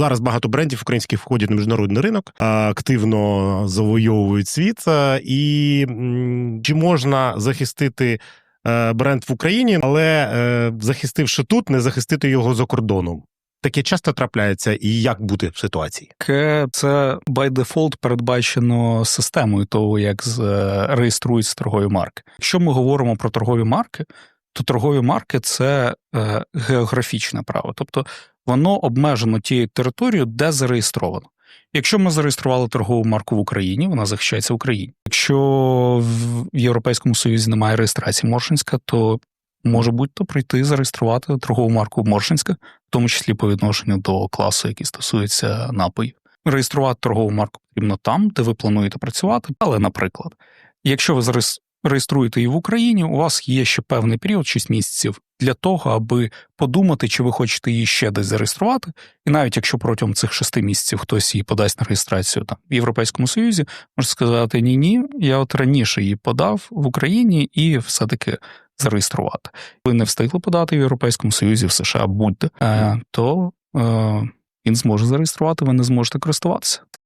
Зараз багато брендів українських входять на міжнародний ринок, активно завойовують світ. е, І чи можна захистити е, бренд в Україні, але е, захистивши тут, не захистити його за кордоном? Таке часто трапляється, і як бути в ситуації? Це by default передбачено системою того, як е, реєструються торгові марки. Якщо ми говоримо про торгові марки, то торгові марки це е, географічне право, тобто воно обмежено тією територією, де зареєстровано. Якщо ми зареєстрували торгову марку в Україні, вона захищається в Україні. Якщо в Європейському Союзі немає реєстрації Моршинська, то може будь-то прийти зареєструвати торгову марку Моршинська, в тому числі по відношенню до класу, який стосується напоїв. Реєструвати торгову марку потрібно там, де ви плануєте працювати. Але, наприклад, якщо ви зараз реєструєте її в Україні, у вас є ще певний період, 6 місяців, для того, аби подумати, чи ви хочете її ще десь зареєструвати. І навіть якщо протягом цих 6 місяців хтось її подасть на реєстрацію там в Європейському Союзі, може сказати ні, ні, я от раніше її подав в Україні і все-таки зареєструвати. Ви не встигли подати в Європейському Союзі в США будь-де, е, то е, він зможе зареєструвати, ви не зможете користуватися.